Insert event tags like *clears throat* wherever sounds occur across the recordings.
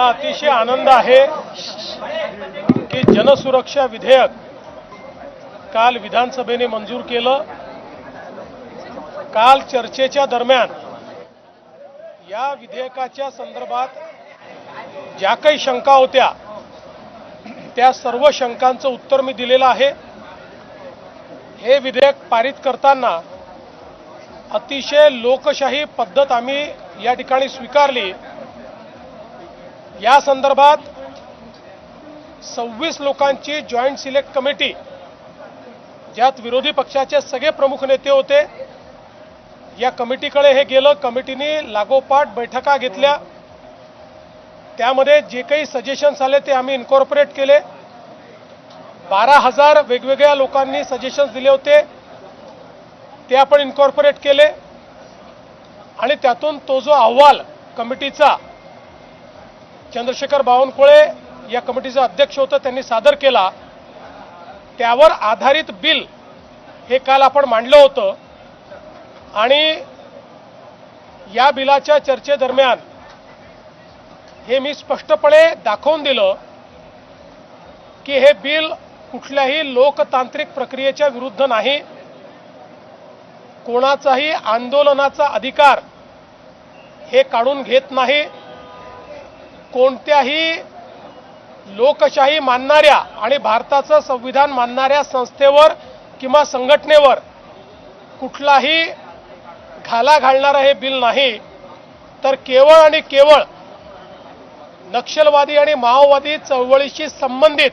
मला अतिशय आनंद आहे की जनसुरक्षा विधेयक काल विधानसभेने मंजूर केलं. काल चर्चेच्या दरम्यान या विधेयकाच्या संदर्भात ज्या काही शंका होत्या त्या सर्व शंकांचं उत्तर मी दिलेलं आहे. हे विधेयक पारित करताना अतिशय लोकशाही पद्धत आम्ही या ठिकाणी स्वीकारली. या संदर्भात सव्वीस लोकांची जॉईंट सिलेक्ट कमिटी ज्यात विरोधी पक्षाचे सगळे प्रमुख नेते होते या कमिटीकडे हे गेलं. कमिटीने लागोपाठ बैठका घेतल्या. त्यामध्ये जे काही सजेशन्स आले ते आम्ही इन्कॉर्पोरेट केले. बारा हजार वेगवेगळ्या लोकांनी सजेशन्स दिले होते. ते आपण इन्कॉर्पोरेट केले. आणि त्यातून तो जो अहवाल कमिटीचा चंद्रशेखर बावनकुळे या कमिटीचं अध्यक्ष होतं त्यांनी सादर केला. त्यावर आधारित बिल हे काल आपण मांडलं होतं. आणि या बिलाच्या चर्चेदरम्यान हे मी स्पष्टपणे दाखवून दिलं की हे बिल कुठल्याही लोकतांत्रिक प्रक्रियेच्या विरुद्ध नाही. कोणाचाही आंदोलनाचा अधिकार हे काढून घेत नाही. कोणत्याही लोकशाही मानणाऱ्या आणि भारताचं संविधान मानणाऱ्या संस्थेवर किंवा संघटनेवर कुठलाही घाला घालणारं हे बिल नाही तर केवळ आणि केवळ नक्षलवादी आणि माओवादी चळवळीशी संबंधित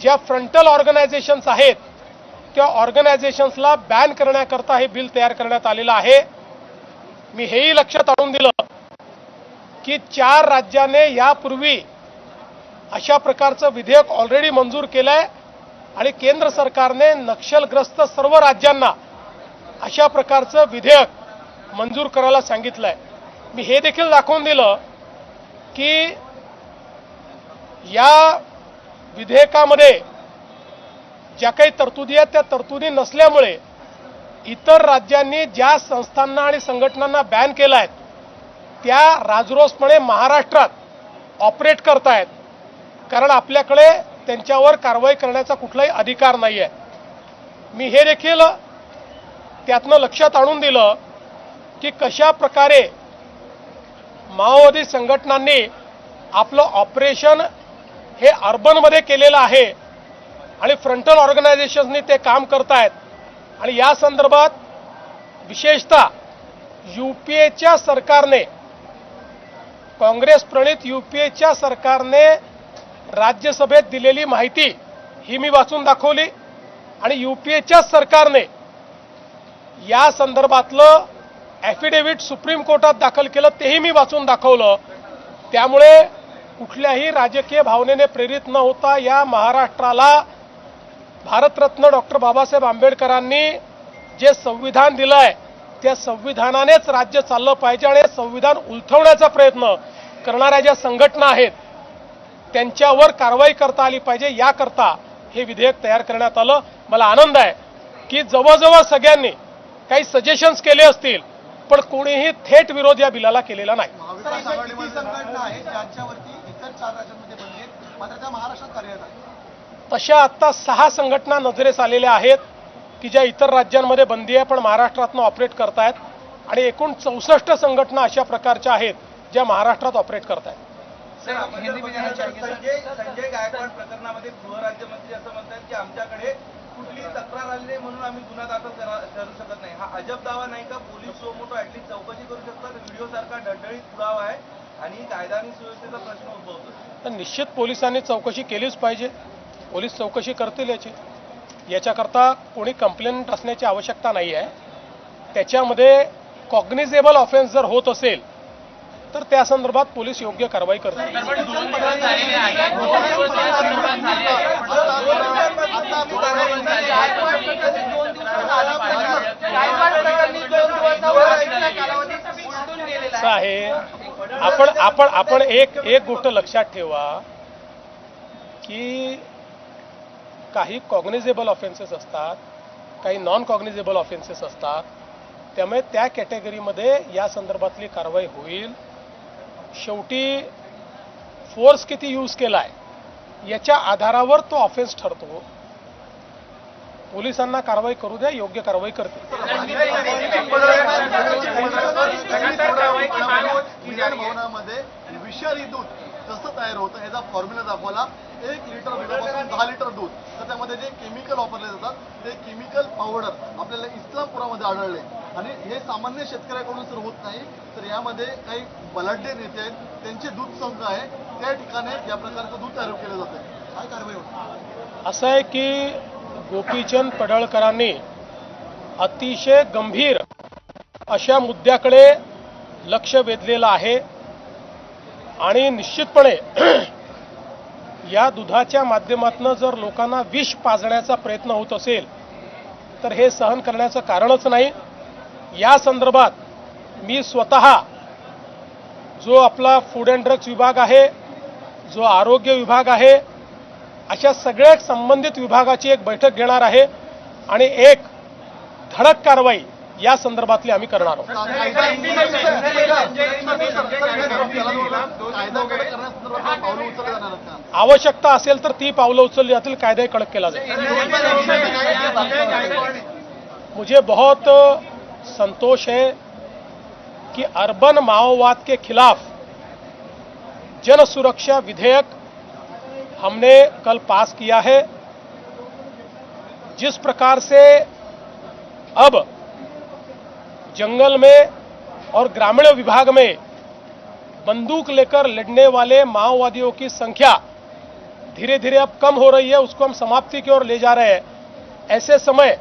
ज्या फ्रंटल ऑर्गनायझेशन्स आहेत त्या ऑर्गनायझेशन्सला बॅन करण्याकरता हे बिल तयार करण्यात आलेलं आहे. मी हेही लक्षात आणून दिलं. की चार राज्याने यापूर्वी अशा प्रकारचं विधेयक ऑलरेडी मंजूर केलं आहे आणि केंद्र सरकारने नक्षलग्रस्त सर्व राज्यांना अशा प्रकारचं विधेयक मंजूर करायला सांगितलं आहे मी हे देखील दाखवून दिलं की या विधेयकामध्ये ज्या काही तरतुदी आहेत त्या तरतुदी नसल्यामुळे इतर राज्यांनी ज्या संस्थांना आणि संघटनांना बॅन केला आहे त्या राजरोसपणे महाराष्ट्रात ऑपरेट करतायत. कारण आपल्याकडे त्यांच्यावर कारवाई करण्याचा कुठलाही अधिकार नाही आहे मी हे देखील त्यातनं लक्षात आणून दिलं की कशा प्रकारे माओवादी संघटनांनी आपलं ऑपरेशन हे अर्बनमध्ये केलेलं आहे आणि फ्रंटल ऑर्गनायझेशन्सनी ते काम करतायत. आणि या संदर्भात विशेषतः यू पी एच्या सरकारने काँग्रेस प्रणित युपीएच्या सरकारने राज्यसभेत दिलेली माहिती ही मी वाचून दाखवली. आणि युपीएच्या सरकारने या संदर्भातलं ॲफिडेव्हिट सुप्रीम कोर्टात दाखल केलं तेही मी वाचून दाखवलं. त्यामुळे कुठल्याही राजकीय भावनेने प्रेरित न होता या महाराष्ट्राला भारतरत्न डॉक्टर बाबासाहेब आंबेडकरांनी जे संविधान दिलं आहे त्या संविधानानेच राज्य चाललं पाहिजे आणि संविधान उलथवण्याचा प्रयत्न करणाऱ्या ज्या संघटना आहेत त्यांच्यावर कारवाई करता आली पाहिजे याकरता हे विधेयक तयार करण्यात आलं. मला आनंद आहे की जवळजवळ सगळ्यांनी काही सजेशन्स केले असतील पण कोणीही थेट विरोध या बिलाला केलेला नाही. तशा आत्ता सहा संघटना नजरेस आलेल्या आहेत. की ज्या इतर राज्यांमध्ये बंदी आहे पण महाराष्ट्रातनं ऑपरेट करतायत आणि एकूण चौसष्ट संघटना अशा प्रकारच्या आहेत ज्या महाराष्ट्रात ऑपरेट करतायत. संजय संजय गायकवाड प्रकरणामध्ये गृहराज्यमंत्री असं म्हणतात की आमच्याकडे कुठली तक्रार आली नाही म्हणून आम्ही गुन्हा दाखल करा- करू शकत नाही. हा अजब दावा नाही का? पोलीस मोठो ऍटलीस्ट चौकशी करू शकतात. व्हिडिओ सारखा डळडळीत पुरावा आहे आणि कायदा आणि सुव्यवस्थेचा प्रश्न उद्भवतो तर निश्चित पोलिसांनी चौकशी केलीच पाहिजे. पोलीस चौकशी करतील याची. याच्याकरता कोणी कंप्लेंट असण्याची आवश्यकता नाही आहे त्याच्यामध्ये कॉग्निझेबल ऑफेन्स जर होत असेल तर त्या संदर्भात पोलीस योग्य कारवाई करतील असं आहे आपण आपण आपण एक एक गोष्ट लक्षात ठेवा की काही कॉग्निझेबल ऑफेन्सेस असतात काही नॉन कॉग्निझेबल ऑफेन्सेस असतात त्यामुळे त्या कॅटेगरीमध्ये या संदर्भातली कारवाई होईल शेवटी फोर्स किती यूज केलाय याच्या आधारावर तो ऑफेन्स ठरतो पोलिसांना कारवाई करू द्या योग्य कारवाई भवनामध्ये विषारी दूध कसं तयार होतं ह्याचा फॉर्म्युला दाखवला एक लिटर दुधापासून दहा लिटर दूध. तर त्यामध्ये जे केमिकल वापरले जातात ते केमिकल पावडर आपल्याला इस्लामपुरामध्ये आढळले. आणि हे सामान्य शेतकऱ्याकडून तर होत नाही तर यामध्ये काही बलाढ्य नेते आहेत त्यांचे दूध संघ आहे त्या ठिकाणी या प्रकारचं दूध तयार केलं जातं काय कारवाई होती असं आहे की गोपीचंद पडळकरांनी अतिशय गंभीर अशा मुद्द्याकडे लक्ष वेधलेलं आहे. आणि निश्चितपणे *clears throat* या दुधाच्या माध्यमातून जर लोकांना विष पाजण्याचा प्रयत्न होत असेल तर हे सहन करण्याचं कारणच नाही. या संदर्भात मी स्वतः जो आपला फूड अँड ड्रग्स विभाग आहे जो आरोग्य विभाग आहे अशा सगळ्या संबंधित विभागाची एक बैठक घेणार आहे. आणि एक धडक कारवाई या संदर्भातली आम्ही करणार आवश्यकता असेल तर ती पावलं उचलली जातील, कायदाही कडक केला जाईल. मुझे बहुत संतोष है कि अर्बन माओवाद के खिलाफ जन सुरक्षा विधेयक हमने कल पास किया है। जिस प्रकार से अब जंगल में और ग्रामीण विभाग में बंदूक लेकर लड़ने वाले माओवादियों की संख्या धीरे धीरे अब कम हो रही है, उसको हम समाप्ति की ओर ले जा रहे हैं। ऐसे समय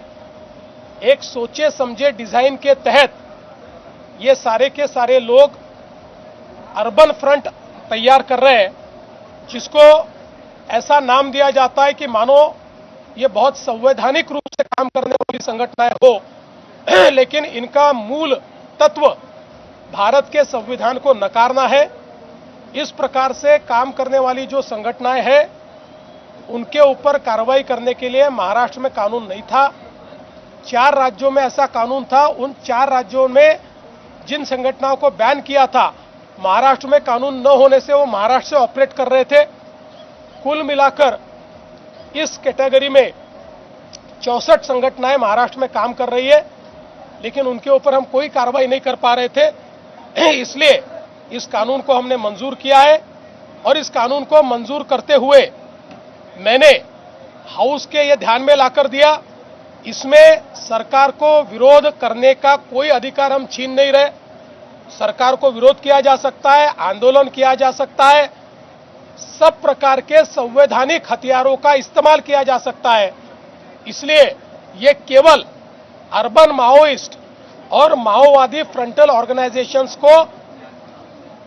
एक सोचे समझे डिज़ाइन के तहत ये सारे के सारे लोग अर्बन फ्रंट तैयार कर रहे हैं, जिसको ऐसा नाम दिया जाता है कि मानो ये बहुत संवैधानिक रूप से काम करने वाली संगठनाएँ हो। *clears throat* लेकिन इनका मूल तत्व भारत के संविधान को नकारना है। इस प्रकार से काम करने वाली जो संगठनाएँ हैं, उनके ऊपर कार्रवाई करने के लिए महाराष्ट्र में कानून नहीं था। चार राज्यों में ऐसा कानून था। उन चार राज्यों में जिन संगठनाओं को बैन किया था, महाराष्ट्र में कानून न होने से वो महाराष्ट्र से ऑपरेट कर रहे थे। कुल मिलाकर इस कैटेगरी में चौसठ संगठनाएँ महाराष्ट्र में काम कर रही है। लेकिन उनके ऊपर हम कोई कार्रवाई नहीं कर पा रहे थे। *clears throat* इसलिए इस कानून को हमने मंजूर किया है और इस कानून को मंजूर करते हुए मैंने हाउस के ये ध्यान में लाकर दिया, इसमें सरकार को विरोध करने का कोई अधिकार हम छीन नहीं रहे। सरकार को विरोध किया जा सकता है, आंदोलन किया जा सकता है, सब प्रकार के संवैधानिक हथियारों का इस्तेमाल किया जा सकता है। इसलिए ये केवल अर्बन माओइस्ट और माओवादी फ्रंटल ऑर्गेनाइजेशंस को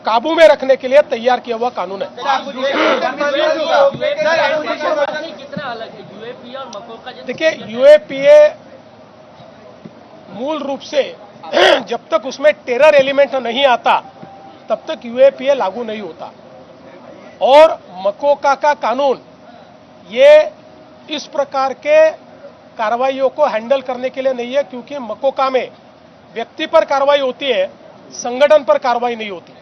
काबू में रखने के लिए तैयार किया हुआ कानून है। देखिए यूएपीए मूल रूप से *clears throat* जब तक उसमें टेरर एलिमेंट नहीं आता, तब तक यूएपीए लागू नहीं होता। और मकोका का कानून, ये इस प्रकार के कार्रवाइयों को हैंडल करने के लिए नहीं है क्योंकि मकोका में व्यक्ति पर कार्रवाई होती है संगठन पर कार्रवाई नहीं होती।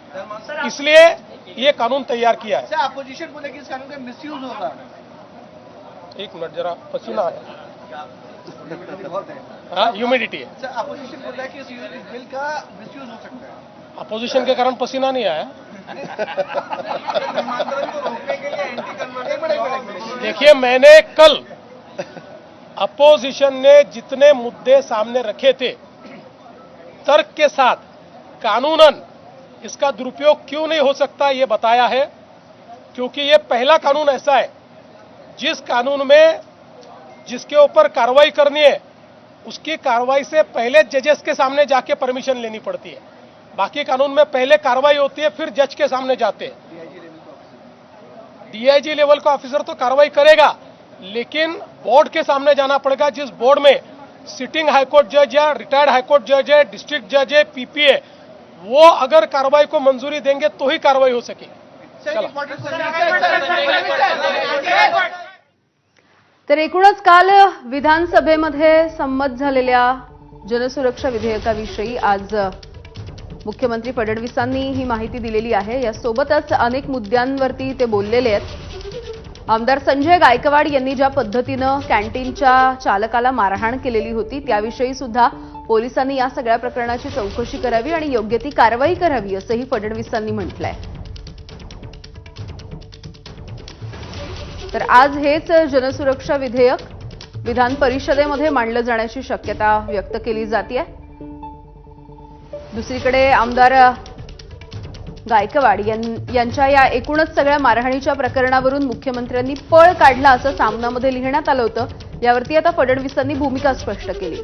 इसलिए ये कानून तैयार किया है। अपोजिशन को लेकर इस कानून का मिसयूज होगा एक मिनट जरा पसीना आया है। *laughs* हाँ ह्यूमिडिटी है। अपोजिशन है कि इस इस बिल का मिसयूज हो सकता है। अपोजिशन के कारण पसीना नहीं आया। *laughs* देखिए मैंने कल अपोजिशन ने जितने मुद्दे सामने रखे थे, तर्क के साथ, कानूनन, इसका दुरुपयोग क्यों नहीं हो सकता ये बताया है, क्योंकि ये पहला कानून ऐसा है, जिस कानून में जिसके ऊपर कार्रवाई करनी है, उसकी कार्रवाई से पहले जजेस के सामने जाके परमिशन लेनी पड़ती है। बाकी कानून में पहले कार्रवाई होती है, फिर जज के सामने जाते हैं। डीआईजी लेवल का ऑफिसर तो कार्रवाई करेगा, लेकिन बोर्ड के सामने जाना पड़ेगा जिस बोर्ड में सिटिंग हाईकोर्ट जज या रिटायर्ड हाईकोर्ट जज है डिस्ट्रिक्ट जज है पीपीए वो अगर कार्रवाई को मंजूरी देंगे तो ही कार्रवाई हो सकेगी तर एकूणच काल विधानसभेमध्ये संमत झालेल्या जनसुरक्षा विधेयकाविषयी आज मुख्यमंत्री फडणवीसांनी ही माहिती दिलेली आहे. यासोबतच अनेक मुद्द्यांवरती ते बोललेले आहेत. आमदार संजय गायकवाड यांनी ज्या पद्धतीनं कॅन्टीनच्या चालकाला मारहाण केलेली होती त्याविषयी सुद्धा पोलिसांनी या सगळ्या प्रकरणाची चौकशी करावी आणि योग्य ती कारवाई करावी असंही फडणवीसांनी म्हटलंय. तर आज हेच जनसुरक्षा विधेयक विधान परिषदेमध्ये मांडलं जाण्याची शक्यता व्यक्त केली जाते दुसरीकडे आमदार गायकवाड यां- यांच्या या एकूणच सगळ्या मारहाणीच्या प्रकरणावरून मुख्यमंत्र्यांनी पळ काढला असं सामनामध्ये लिहिण्यात आलं होतं. यावरती आता फडणवीसांनी भूमिका स्पष्ट केली.